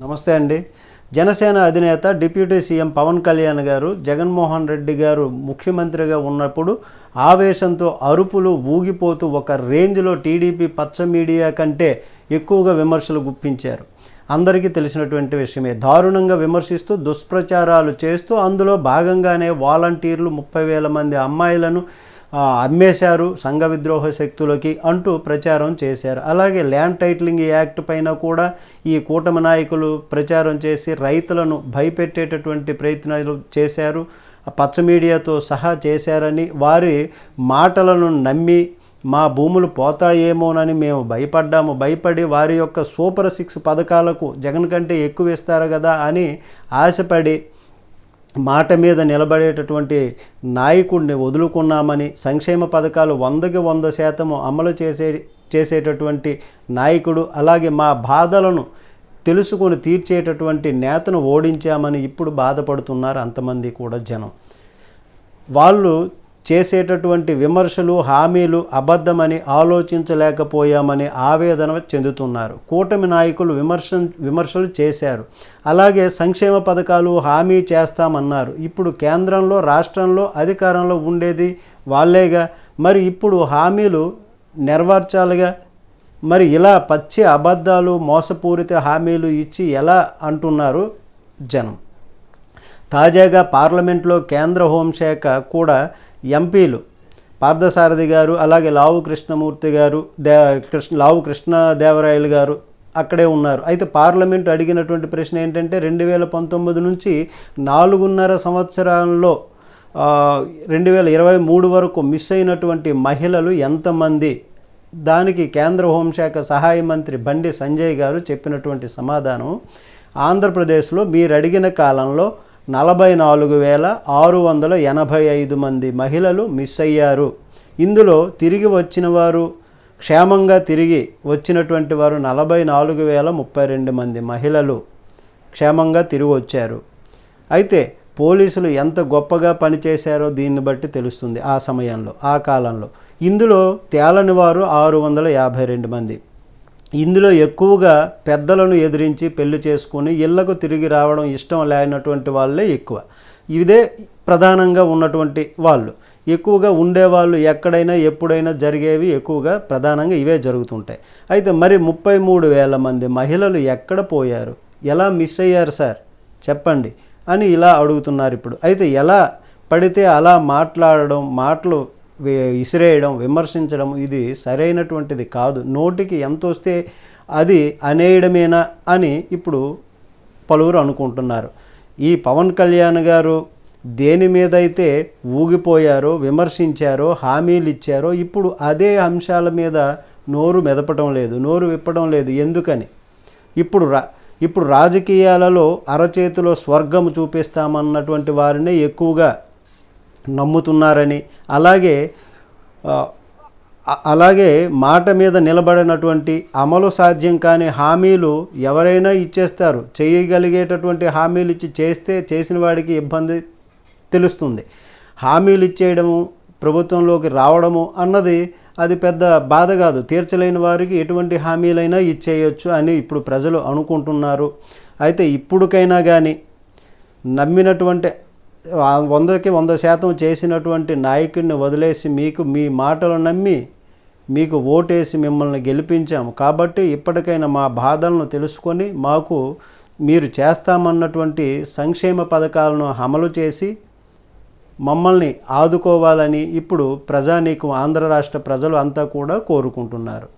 నమస్తే అండి. జనసేన అధినేత డిప్యూటీ సీఎం పవన్ కళ్యాణ్ గారు జగన్మోహన్ రెడ్డి గారు ముఖ్యమంత్రిగా ఉన్నప్పుడు ఆవేశంతో అరుపులు ఊగిపోతూ ఒక రేంజ్లో టీడీపీ పచ్చ మీడియా కంటే ఎక్కువగా విమర్శలు గుప్పించారు. అందరికీ తెలిసినటువంటి విషయమే. దారుణంగా విమర్శిస్తూ దుష్ప్రచారాలు చేస్తూ అందులో భాగంగానే వాలంటీర్లు ముప్పై వేల మంది అమ్మాయిలను అమ్మేశారు సంఘ విద్రోహ శక్తులకి అంటూ ప్రచారం చేశారు. అలాగే ల్యాండ్ టైటిలింగ్ యాక్ట్ పైన కూడా ఈ కూటమి నాయకులు ప్రచారం చేసి రైతులను భయపెట్టేటటువంటి ప్రయత్నాలు చేశారు. పచ్చ మీడియాతో సహా చేశారని వారి మాటలను నమ్మి మా భూములు పోతాయేమోనని మేము భయపడ్డాము. భయపడి వారి యొక్క సూపర్ సిక్స్ పథకాలకు జగన్ కంటే ఎక్కువ ఇస్తారు కదా అని ఆశపడి మాట మీద నిలబడేటటువంటి నాయకుడిని వదులుకున్నామని సంక్షేమ పథకాలు వందకి వంద శాతము అమలు చేసే చేసేటటువంటి నాయకుడు అలాగే మా బాధలను తెలుసుకొని తీర్చేటటువంటి నేతను ఓడించామని ఇప్పుడు బాధపడుతున్నారు అంతమంది కూడా జనం. వాళ్ళు చేసేటటువంటి విమర్శలు హామీలు అబద్ధమని ఆలోచించలేకపోయామని ఆవేదన చెందుతున్నారు. కూటమి నాయకులు విమర్శ విమర్శలు చేశారు. అలాగే సంక్షేమ పథకాలు హామీ చేస్తామన్నారు. ఇప్పుడు కేంద్రంలో రాష్ట్రంలో అధికారంలో ఉండేది వాళ్ళేగా. మరి ఇప్పుడు హామీలు నెరవేర్చాలిగా? మరి ఇలా పచ్చి అబద్ధాలు మోసపూరిత హామీలు ఇచ్చి ఎలా అంటున్నారు జనం? తాజాగా పార్లమెంట్లో కేంద్ర హోంశాఖ కూడా ఎంపీలు. పార్థసారథి గారు అలాగే లావు కృష్ణమూర్తి గారు దే కృష్ణ లావు కృష్ణదేవరాయలు గారు అక్కడే ఉన్నారు. అయితే పార్లమెంట్ అడిగినటువంటి ప్రశ్న ఏంటంటే రెండు వేల పంతొమ్మిది నుంచి నాలుగున్నర సంవత్సరాల్లో రెండు వేల ఇరవై మూడు వరకు మిస్ అయినటువంటి మహిళలు ఎంతమంది? దానికి కేంద్ర హోంశాఖ సహాయ మంత్రి బండి సంజయ్ గారు చెప్పినటువంటి సమాధానం ఆంధ్రప్రదేశ్లో మీరు అడిగిన కాలంలో నలభై నాలుగు వేల ఆరు వందల ఎనభై ఐదు మంది మహిళలు మిస్ అయ్యారు. ఇందులో తిరిగి వచ్చిన వారు క్షేమంగా తిరిగి వచ్చినటువంటి వారు నలభై నాలుగు వేల ముప్పై రెండు మంది మహిళలు క్షేమంగా తిరిగి వచ్చారు. అయితే పోలీసులు ఎంత గొప్పగా పనిచేశారో దీన్ని బట్టి తెలుస్తుంది ఆ సమయంలో ఆ కాలంలో. ఇందులో తేలని వారు ఆరు వందల యాభై రెండు మంది. ఇందులో ఎక్కువగా పెద్దలను ఎదిరించి పెళ్ళి చేసుకొని ఇళ్ళకు తిరిగి రావడం ఇష్టం లేనటువంటి వాళ్ళే ఎక్కువ. ఇదే ప్రధానంగా ఉన్నటువంటి వాళ్ళు. ఎక్కువగా ఉండేవాళ్ళు ఎక్కడైనా ఎప్పుడైనా జరిగేవి ఎక్కువగా ప్రధానంగా ఇవే జరుగుతుంటాయి. అయితే మరి ముప్పై మూడు వేల మంది మహిళలు ఎక్కడ పోయారు? ఎలా మిస్ అయ్యారు సార్? చెప్పండి. అని ఇలా అడుగుతున్నారు ఇప్పుడు. అయితే ఎలా పడితే అలా మాట్లాడడం మాటలు విసిరేయడం విమర్శించడం ఇది సరైనటువంటిది కాదు. నోటికి ఎంత వస్తే అది అనేయడమేనా అని ఇప్పుడు పలువురు అనుకుంటున్నారు. ఈ పవన్ కళ్యాణ్ గారు దేని మీద అయితే ఊగిపోయారో విమర్శించారో హామీలు ఇచ్చారో ఇప్పుడు అదే అంశాల మీద నోరు మెదపడం లేదు నోరు విప్పడం లేదు ఎందుకని? ఇప్పుడు రా ఇప్పుడు రాజకీయాలలో అరచేతిలో స్వర్గం చూపిస్తామన్నటువంటి వారిని ఎక్కువగా నమ్ముతున్నారని. అలాగే అలాగే మాట మీద నిలబడినటువంటి అమలు సాధ్యం కాని హామీలు ఎవరైనా ఇచ్చేస్తారు. చేయగలిగేటటువంటి హామీలు ఇచ్చి చేస్తే చేసిన వాడికి ఇబ్బంది తెలుస్తుంది. హామీలు ఇచ్చేయడము ప్రభుత్వంలోకి రావడము అన్నది అది పెద్ద బాధ కాదు. తీర్చలేని వారికి ఎటువంటి హామీలైనా ఇచ్చేయొచ్చు అని ఇప్పుడు ప్రజలు అనుకుంటున్నారు. అయితే ఇప్పుడుకైనా కానీ నమ్మినటువంటి వందకి వంద శాతం చేసినటువంటి నాయకుడిని వదిలేసి మీకు మీ మాటలు నమ్మి మీకు ఓటేసి మిమ్మల్ని గెలిపించాము. కాబట్టి ఇప్పటికైనా మా బాధలను తెలుసుకొని మాకు మీరు చేస్తామన్నటువంటి సంక్షేమ పథకాలను అమలు చేసి మమ్మల్ని ఆదుకోవాలని ఇప్పుడు ప్రజానీకం ఆంధ్ర రాష్ట్ర ప్రజలు అంతా కూడా కోరుకుంటున్నారు.